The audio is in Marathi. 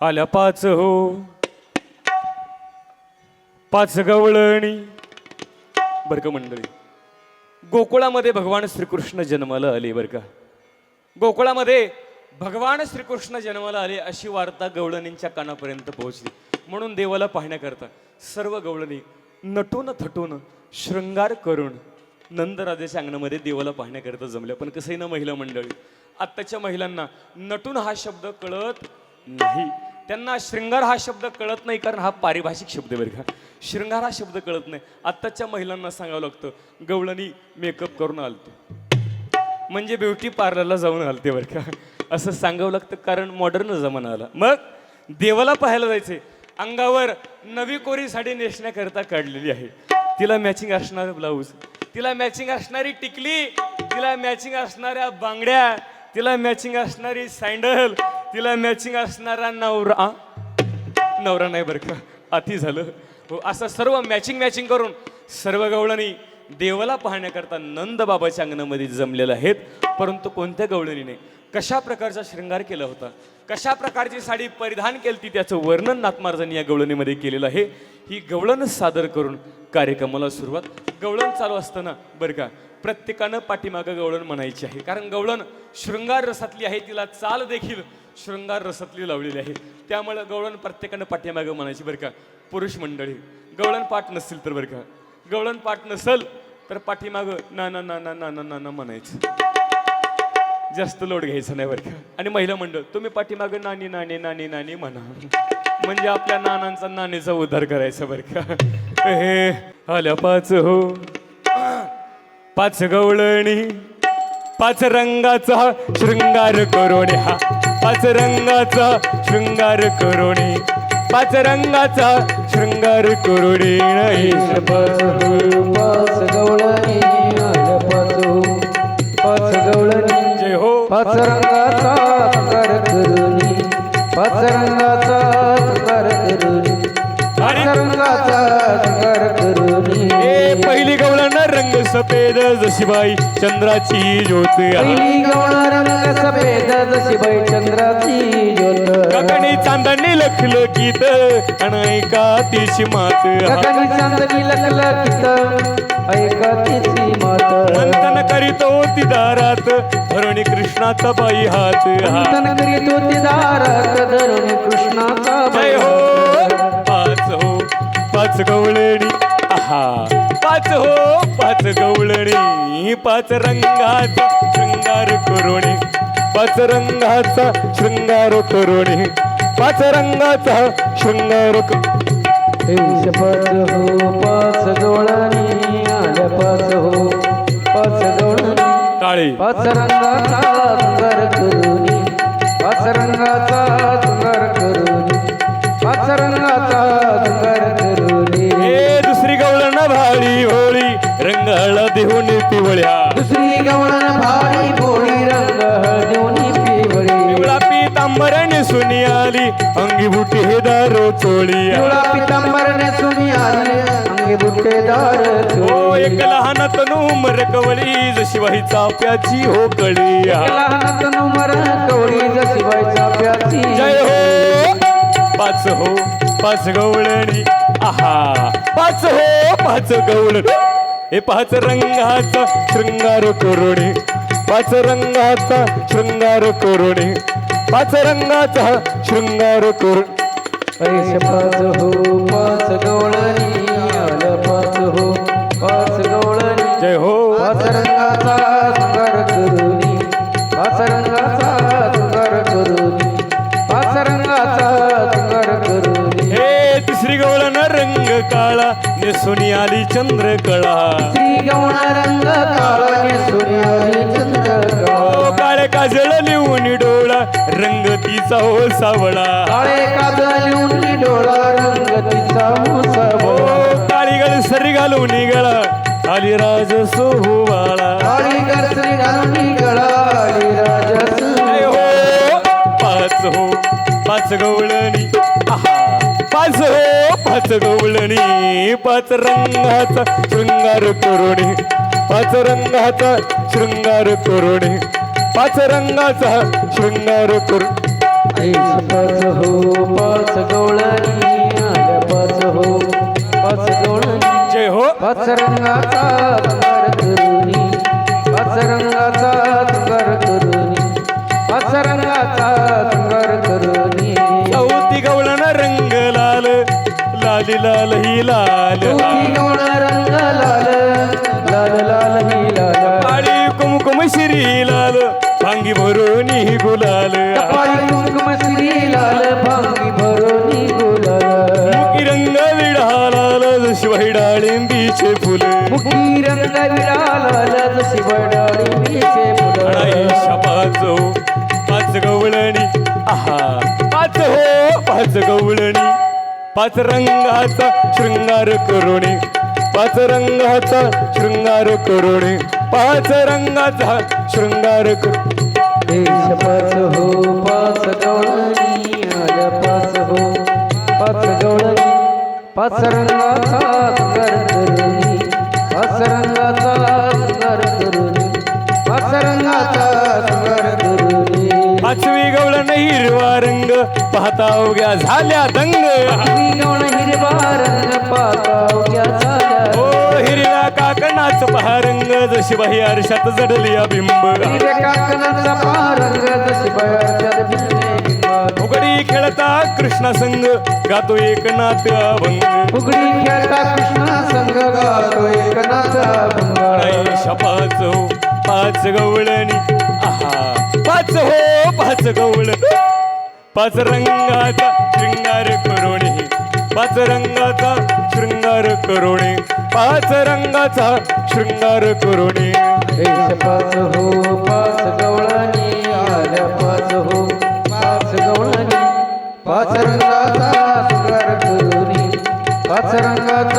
आल्या पाच हो. पाच गवळणी. बरं का मंडळी? गोकुळामध्ये भगवान श्रीकृष्ण जन्माला आले बरं का? गोकुळामध्ये भगवान श्रीकृष्ण जन्माला आले अशी वार्ता गवळणींच्या कानापर्यंत पोहोचली. म्हणून देवाला पाहण्याकरता सर्व गवळणी नटून थटून शृंगार करून नंदराजेच्या अंगणामध्ये देवाला पाहण्याकरता जमल्या. पण कसंही ना महिला मंडळी? आत्ताच्या महिलांना नटून हा शब्द कळत नाही. त्यांना शृंगार हा शब्द कळत नाही कारण हा पारिभाषिक शब्द आहे बरं का. शृंगार हा शब्द कळत नाही. आत्ताच्या महिलांना सांगावं लागतं गवळणी मेकअप करून आलते. म्हणजे ब्युटी पार्लरला जाऊन आलते बरं का. असं सांगावं लागतं कारण मॉडर्न जमाना आला. मग देवाला पाहायला जायचे अंगावर नवी कोरी साडी नेसण्याकरता काढलेली आहे. तिला मॅचिंग असणारं ब्लाऊज तिला मॅचिंग असणारी टिकली तिला मॅचिंग असणाऱ्या बांगड्या तिला मॅचिंग असणारी सँडल तिला मॅचिंग असणारा नवरा. नवरा नाही बरं का अति झालं. हो असं सर्व मॅचिंग मॅचिंग करून सर्व गवळणी देवाला पाहण्याकरता नंद बाबाच्या अंगणामध्ये जमलेल्या आहेत. परंतु कोणत्या गवळणीने? कशा प्रकारचा शृंगार केला होता? कशा प्रकारची साडी परिधान केली ती त्याचं वर्णन नाथमार्जांनी या गवळणीमध्ये केलेलं आहे? ही गवळण सादर करून कार्यक्रमाला सुरुवात. गवळण चालू असताना बरं का प्रत्येकानं पाठीमागं गवळण म्हणायची आहे. कारण गवळण शृंगार रसातली आहे तिला चाल देखील शृंगार रसातली लावलेली आहे. त्यामुळे गवळण प्रत्येकानं पाठीमागं म्हणायची बरं का पुरुष मंडळी. गवळण पाठ नसतील तर बरं का. गवळण पाठ नसेल तर पाठीमागं ना ना ना ना ना ना ना म्हणायचं. जास्त लोड घ्यायचा नाही बरं का. आणि महिला मंडळ तुम्ही पाठीमागं नानी नानी नानी नानी म्हणा. म्हणजे आपल्या नानांचा नाणीचा उद्धार करायचा बरं का. हे आल्या पाच हो. पाच गवळणी पाच रंगाचा शृंगार करोणे हा. पाच रंगाचा शृंगार करोणे पाच रंगाचा शृंगार करोणे नाही. पाचरंगाचा कर करुणी पाचरंगाचा कर करुणी कर पहिली गवळण रंग सफेद जशी बाई चंद्राची ज्योत पहिली गवळा रंग सफेद जशी बाई चंद्राची. चांदणी लखल गीत अनायका तिची मात. गगनी चांदणी लखलखित ऐका तिची मात. मंथन करीतो ती दारात भरणी कृष्णाचा बाई हात. हा चिंतन करीत होती दारात धरून कृष्णाचा बैल. हो पाच हो पाच गवळणी आहा. पाच हो पाच गवळणी पाच रंगाचा शृंगार करोणी. पाच रंगाचा शृंगार करोणी. पाच रंगाचा शृंगार ऐश पाच हो पाच आल्या पाच हो पाच गवळणी टाळी. पाच रंगाचा शृंगार करुणी पाच रंगाचा शृंगार करुणी पाच रंगाचा करुणी. ए दुसरी गवळण भाळी होळी रंगाळा देऊन पिवळ्या. दुसरी गवळण भोळी रंग पितांबरण सुनी आली अंगी बुटी हे दारो चोळी पिवळा आली अंगी बुट्टेदार हो एक लहान तनू मरकवली जशी वाही चाप्याची हो कळी लहानात नुमर कवळी जशी बाईचा प्याची जय हो पाच हो पाच गवळणी आहा. पाच हो पाच गवळण. हे पाच रंगाचा शृंगार करोणे. पाच रंगाचा शृंगार करोणे. पाच रंगाचा शृंगार करून पैसे पाच हो पाच गवळणी. हे तिसरी गवळण रंग काळा नेसुनी आली चंद्रकळा रंग काळा नेसून आली चंद्रकळा ओ काळे काजळ लिहून डोळा रंग तिचा हो सावळा. काळे काजळून डोळा रंग तिचा ओ मुसबळा काळी गळ सरी घालून गळा आली राज सोहवाळा गरसरी घालून राजस जय हो पाच हो पाच गवळणी आहा. पाच हो पाच गवळणी पाच रंगाचा शृंगार करोणे. पाच रंगाचा शृंगार करोणे. पाच रंगाचा शृंगार ऐस पाच हो पाच गवळणी पाच हो पाच गवळणी जय हो. पाच रंगाचा पाच रंगाचा लाली लाल. ही लाल रंग लाल लाल लाल ही लाल. काळी कुमकुम श्री लाल भांगी भरून ही गुलाल. कपाळी कुंकुम श्री लाल भांगी भरोनी गुलाल. मुकी रंग विडा लाल जशी फुल. मुखी रंग विडालाल जशी वडाळी मीचे फुलं. पाच पाच गवळणी आहा. पाच हो पाच गवळणी. पाच रंगाचा शृंगार करुणे. पाच रंगाचा शृंगार करुणे. पाच रंगाचा शृंगार पाच हो पाच गवळणी पाच हो पाच गवळणी पाच रंगाचा सुंदर करुणी पाच रंगाचा करुणी पाच रंगाचा सुंदर करुणी पाचवी गवळण हिरवा रंग पाहता उग्या झाल्या दंग. ओ हिरव्या काकणाच पहा रंग जशी बाई आरशात जडली बिंब. फुगडी खेळता कृष्णा संग गातो एकनाथ अभंग. फुगडी खेळता कृष्णा संग गातो एकनाथा भंगार पाच हो पाच गवळणी आहा. पाच हो पाच गवळ पाच रंगाचा पाच रंगाचा शृंगार करुणे. पाच रंगाचा शृंगार करुणे. पाच हो पाच गवळणी आल्या पाच हो पाच गवळणी. पाच रंगाचा शृंगार करुणे. पाच रंगाचा